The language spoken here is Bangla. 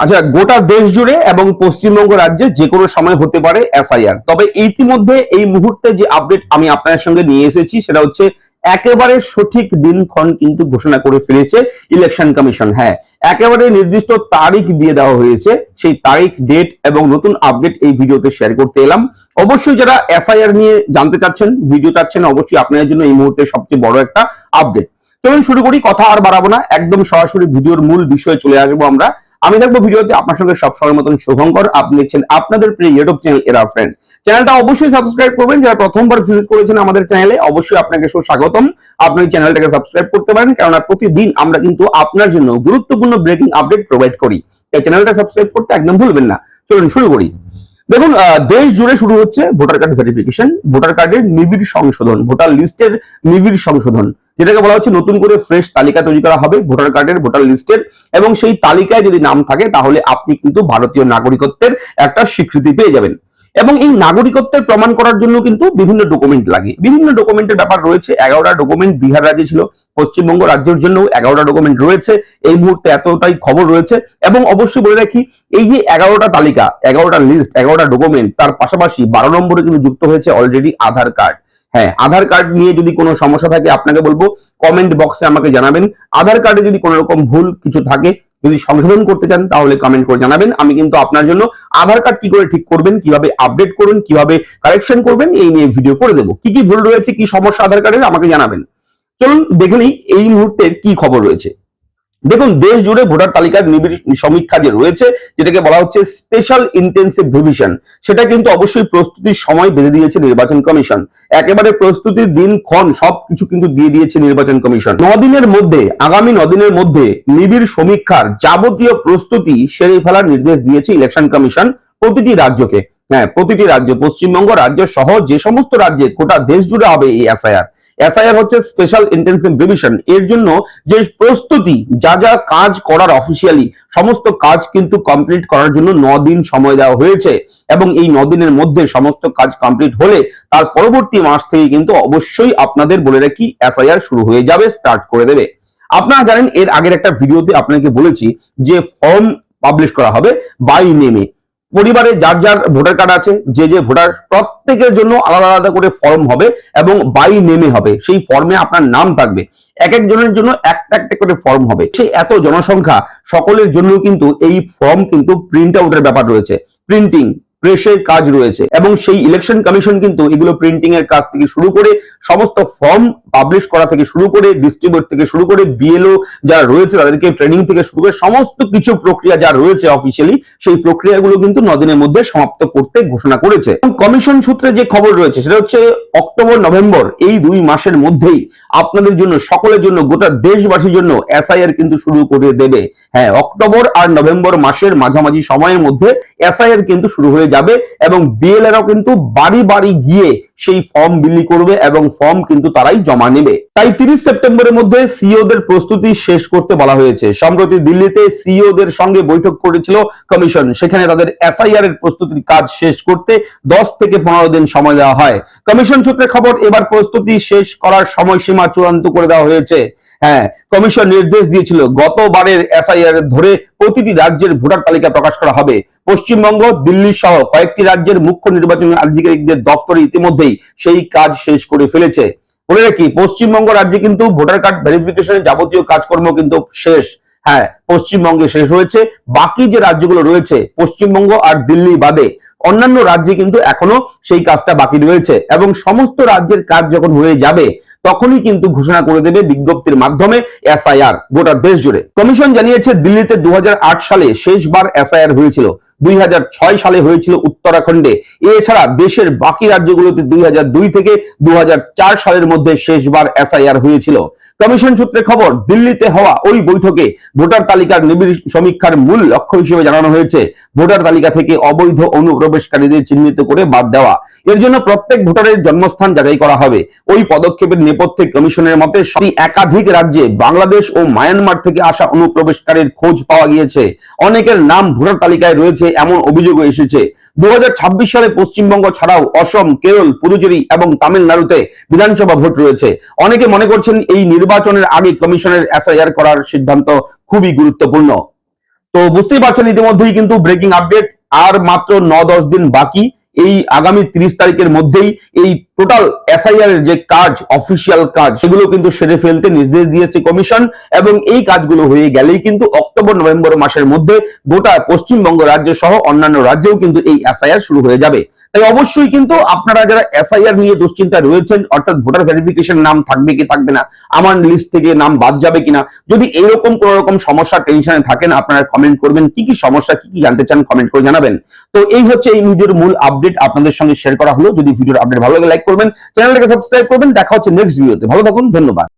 আচ্ছা গোটা দেশ জুড়ে এবং পশ্চিমবঙ্গ রাজ্যে যে কোনো সময় হতে পারে এসআইআর তবে ইতিমধ্যে এই মুহূর্তে যে আপডেট আমি আপনার সঙ্গে নিয়ে এসেছি, সেটা হচ্ছে একেবারে সঠিক দিনক্ষণ কিন্তু ঘোষণা করে ফেলেছে ইলেকশন কমিশন। হ্যাঁ একেবারে নির্দিষ্ট তারিখ দিয়ে দেওয়া হয়েছে, সেই তারিখ ডেট এবং নতুন আপডেট এই ভিডিওতে শেয়ার করতে এলাম। অবশ্যই যারা এসআইআর নিয়ে জানতে চাচ্ছেন ভিডিও চাচ্ছেন, অবশ্যই আপনাদের জন্য এই মুহূর্তে সবচেয়ে বড় একটা আপডেট চলুন শুরু করি, কথা আর বাড়াবো না, একদম সরাসরি ভিডিওর মূল বিষয়ে চলে আসব আমরা। আমি থাকব ভিডিওতে আপনার সঙ্গে সব সময় মতন শুভঙ্কর। আপনি দেখছেন আপনাদের প্রিয় ইউটিউব চ্যানেল এরা ফ্রেন্ড চ্যানেলটা অবশ্যই সাবস্ক্রাইব করবেন। যারা প্রথমবার ভিজিট করেছেন আমাদের চ্যানেলে অবশ্যই আপনাকে সুস্বাগতম। আপনি চ্যানেলটাকে সাবস্ক্রাইব করতে পারেন, কেননা প্রতিদিন আমরা কিন্তু আপনার জন্য গুরুত্বপূর্ণ ব্রেকিং আপডেট প্রোভাইড করি। এই চ্যানেলটা সাবস্ক্রাইব করতে একদম ভুলবেন না। চলুন শুরু করি। দেখুন দেশ জুড়ে শুরু হচ্ছে ভোটার কার্ড ভেরিফিকেশন ভোটার কার্ডের নিবিড় সংশোধন, ভোটার লিস্টের নিবিড় সংশোধন। যেটাকে বলা হচ্ছে নতুন করে ফ্রেশ তালিকা তৈরি করা হবে ভোটার কার্ডের, ভোটার লিস্টের এবং সেই তালিকায় যদি নাম থাকে তাহলে আপনি কিন্তু ভারতীয় নাগরিকত্বের একটা স্বীকৃতি পেয়ে যাবেন। এবং এই নাগরিকত্বের প্রমাণ করার জন্য কিন্তু বিভিন্ন ডকুমেন্ট লাগে। বিভিন্ন ডকুমেন্টের ব্যাপার রয়েছে। এগারোটা ডকুমেন্ট বিহার রাজ্যে ছিল, পশ্চিমবঙ্গ রাজ্যের জন্য এগারোটা ডকুমেন্ট রয়েছে। এই মুহূর্তে এতটাই খবর রয়েছে। এবং অবশ্যই বলে রাখি, এই যে এগারোটা তালিকা, এগারোটা লিস্ট এগারোটা ডকুমেন্ট তার পাশাপাশি বারো নম্বরে কিন্তু যুক্ত হয়েছে অলরেডি আধার কার্ড। হ্যাঁ আধার কার্ড নিয়ে যদি কোনো সমস্যা থাকে, আপনাকে বলব কমেন্ট বক্সে আমাকে জানাবেন। আধার কার্ডে যদি কোনো রকম ভুল কিছু থাকে, যদি সংশোধন করতে চান, তাহলে কমেন্ট করে জানাবেন। আমি কিন্তু আপনার জন্য আধার কার্ড কি করে ঠিক করবেন, কীভাবে আপডেট করবেন, কীভাবে কারেকশন করবেন, এই নিয়ে ভিডিও করে দেবো। কি কি ভুল রয়েছে, কি সমস্যা আধার কার্ডের, আমাকে জানাবেন। চলুন, দেখে নিই, এই মুহূর্তের কি খবর রয়েছে। দেখুন, দেশ জুড়ে ভোটার তালিকার নিবিড় সমীক্ষা যে রয়েছে, যেটাকে বলা হচ্ছে স্পেশাল ইন্টেন্সিভ রিভিশন সেটা কিন্তু অবশ্যই প্রস্তুতির সময় বেঁধে দিয়েছে নির্বাচন কমিশন। একেবারে প্রস্তুতির দিন, ক্ষণ, সবকিছু কিন্তু দিয়ে দিয়েছে নির্বাচন কমিশন। দিনের মধ্যে, আগামী দিনের মধ্যে নিবিড় সমীক্ষার যাবতীয় প্রস্তুতি সেরে ফেলার নির্দেশ দিয়েছে ইলেকশন কমিশন প্রতিটি রাজ্যকে। হ্যাঁ প্রতিটি রাজ্য, পশ্চিমবঙ্গ রাজ্য সহ যে সমস্ত রাজ্যে গোটা দেশ জুড়ে হবে এই এসআইআর এসআইআর হচ্ছে স্পেশাল ইন্টেন্সিভ রিভিশন এর জন্য যে প্রস্তুতি, যা যা কাজ করার অফিসিয়ালি সমস্ত কাজ কিন্তু কমপ্লিট করার জন্য ন দিন সময় দেওয়া হয়েছে এবং এই ন দিনের মধ্যে সমস্ত কাজ কমপ্লিট হলে তার পরবর্তী মাস থেকে কিন্তু অবশ্যই আপনাদের বলে রাখি এসআইআর শুরু হয়ে যাবে স্টার্ট করে দেবে। আপনারা জানেন, এর আগের একটা ভিডিওতে আপনাকে বলেছি যে ফর্ম পাবলিশ করা হবে বাই নেমে পরিবারে যার যার ভোটার কার্ড আছে, যে যে ভোটার, প্রত্যেকের জন্য আলাদা আলাদা করে ফর্ম হবে এবং বাই নেমে হবে। সেই ফর্মে আপনার নাম থাকবে। এক একজনের জন্য একটা একটা করে ফর্ম হবে। সেই এত জনসংখ্যা, সকলের জন্য কিন্তু এই ফর্ম কিন্তু প্রিন্ট আউটের ব্যাপার রয়েছে। প্রিন্টিং প্রেসের কাজ রয়েছে এবং সেই ইলেকশন কমিশন কিন্তু এগুলো প্রিন্টিং এর কাজ থেকে শুরু করে সমস্ত ফর্ম পাবলিশ করা থেকে শুরু করে ডিস্ট্রিবিউট থেকে শুরু করে বিএলও যারা রয়েছে তাদেরকে ট্রেনিং থেকে শুরু করে সমস্ত কিছু প্রক্রিয়া যা রয়েছে অফিসিয়ালি সেই প্রক্রিয়াগুলো কিন্তু নদিনের মধ্যে সমাপ্ত করতে ঘোষণা করেছে। কমিশন সূত্রে যে খবর রয়েছে সেটা হচ্ছে অক্টোবর, নভেম্বর এই দুই মাসের মধ্যেই আপনাদের জন্য, সকলের জন্য, গোটা দেশবাসীর জন্য এসআইআর কিন্তু শুরু করে দেবে। হ্যাঁ অক্টোবর আর নভেম্বর মাসের মাঝামাঝি সময়ের মধ্যে এসআইআর কিন্তু শুরু হয়ে যাবে এবং বিএলআরও কিন্তু বাড়ি বাড়ি গিয়ে সেই ফর্ম বিলি করবে এবং ফর্ম কিন্তু তারাই জমা নেবে। তাই তিরিশ সেপ্টেম্বরের মধ্যে সিওদের প্রস্তুতি শেষ করতে বলা হয়েছে। সম্প্রতি দিল্লিতে সিওদের সঙ্গে বৈঠক করেছিল কমিশন। সেখানে তাদের এসআইআর এর প্রস্তুতির কাজ শেষ করতে দশ থেকে পনেরো দিন সময় দেওয়া হয়। কমিশন সূত্রে খবর, এবার প্রস্তুতি শেষ করার সময়সীমা চূড়ান্ত করে দেওয়া হয়েছে। হ্যাঁ কমিশন নির্দেশ দিয়েছিল, গতবারের এসআইআর ধরে প্রতিটি রাজ্যের ভোটার তালিকা প্রকাশ করা হবে। পশ্চিমবঙ্গ, দিল্লি সহ কয়েকটি রাজ্যের মুখ্য নির্বাচন আধিকারিকদের দপ্তরে ইতিমধ্যেই সেই কাজ শেষ করে ফেলেছে। বলে রাখি, পশ্চিমবঙ্গ রাজ্যে কিন্তু ভোটার কার্ড ভেরিফিকেশনের যাবতীয় কাজকর্ম কিন্তু শেষ। হ্যাঁ পশ্চিমবঙ্গে শেষ হয়েছে। বাকি যে রাজ্যগুলো রয়েছে, পশ্চিমবঙ্গ আর দিল্লি বাদে, অন্যান্য রাজ্যে কিন্তু এখনও সেই কাজটা বাকি রয়েছে এবং সমস্ত রাজ্যের কাজ যখন হয়ে যাবে, তখনই কিন্তু ঘোষণা করে দেবে বিজ্ঞপ্তির মাধ্যমে এসআইআর গোটা দেশ জুড়ে। কমিশন জানিয়েছে, দিল্লিতে দু সালে শেষবার এসআইআর হয়েছিল। দুই হাজার ছয় সালে হয়েছিল উত্তরাখণ্ডে। এছাড়া দেশের বাকি রাজ্যগুলোতে দুই হাজার দুই থেকে দুই হাজার চার সালের মধ্যে শেষবার এসআইআর হয়েছিল। কমিশন সূত্রে খবর, দিল্লিতে হওয়া ওই বৈঠকে ভোটার তালিকার নিবিড় সমীক্ষার মূল লক্ষ্য হিসেবে জানানো হয়েছে, ভোটার তালিকা থেকে অবৈধ অনুপ্রবেশকারীদের চিহ্নিত করে বাদ দেওয়া। এর জন্য প্রত্যেক ভোটারের জন্মস্থান যাচাই করা হবে। ওই পদক্ষেপের নেপথ্যে কমিশনের মতে একাধিক রাজ্যে বাংলাদেশ ও মায়ানমার থেকে আসা অনুপ্রবেশকারীর খোঁজ পাওয়া গিয়েছে। অনেকের নাম ভোটার তালিকায় রয়েছে এমন অভিযোগও এসেছে। দু হাজার ছাব্বিশ সালে পশ্চিমবঙ্গ ছাড়াও অসম, কেরল, পুদুচেরি এবং তামিলনাড়ুতে বিধানসভা ভোট রয়েছে। অনেকে মনে করছেন এই নির্বাচনের আগে কমিশনের এসআইআর করার সিদ্ধান্ত খুবই গুরুত্বপূর্ণ। তো বুঝতেই পারছেন ইতিমধ্যেই কিন্তু ব্রেকিং আপডেট আর মাত্র ন দশ দিন বাকি। এই আগামী তিরিশ তারিখের মধ্যেই এই টোটাল এসআইআর এর যে কাজ অফিসিয়াল কাজ, সেগুলো কিন্তু সেরে ফেলতে নির্দেশ দিয়েছে কমিশন এবং এই কাজগুলো হয়ে গেলেই কিন্তু অক্টোবর, নভেম্বর মাসের মধ্যে গোটা পশ্চিমবঙ্গ রাজ্য সহ অন্যান্য রাজ্যেও কিন্তু এই এসআইআর শুরু হয়ে যাবে। তাই অবশ্যই কিন্তু আপনারা যারা এসআইআর নিয়ে দুশ্চিন্তা রয়েছেন, অর্থাৎ ভোটার ভেরিফিকেশন নাম থাকবে কি থাকবে না, আমার লিস্ট থেকে নাম বাদ যাবে কিনা, যদি এরকম কোন রকম সমস্যা টেনশনে থাকেন, আপনারা কমেন্ট করবেন, কি কি সমস্যা, কি কি জানতে চান কমেন্ট করে জানাবেন। তো এই হচ্ছে এই ভিডিওর মূল আপডেট আপনাদের সঙ্গে শেয়ার করা হলো। যদি ভিডিওর আপডেট ভালো লাগে লাইক করবেন চ্যানেলটাকে সাবস্ক্রাইব করবেন। দেখা হচ্ছে নেক্সট ভিডিওতে ভালো থাকুন, ধন্যবাদ।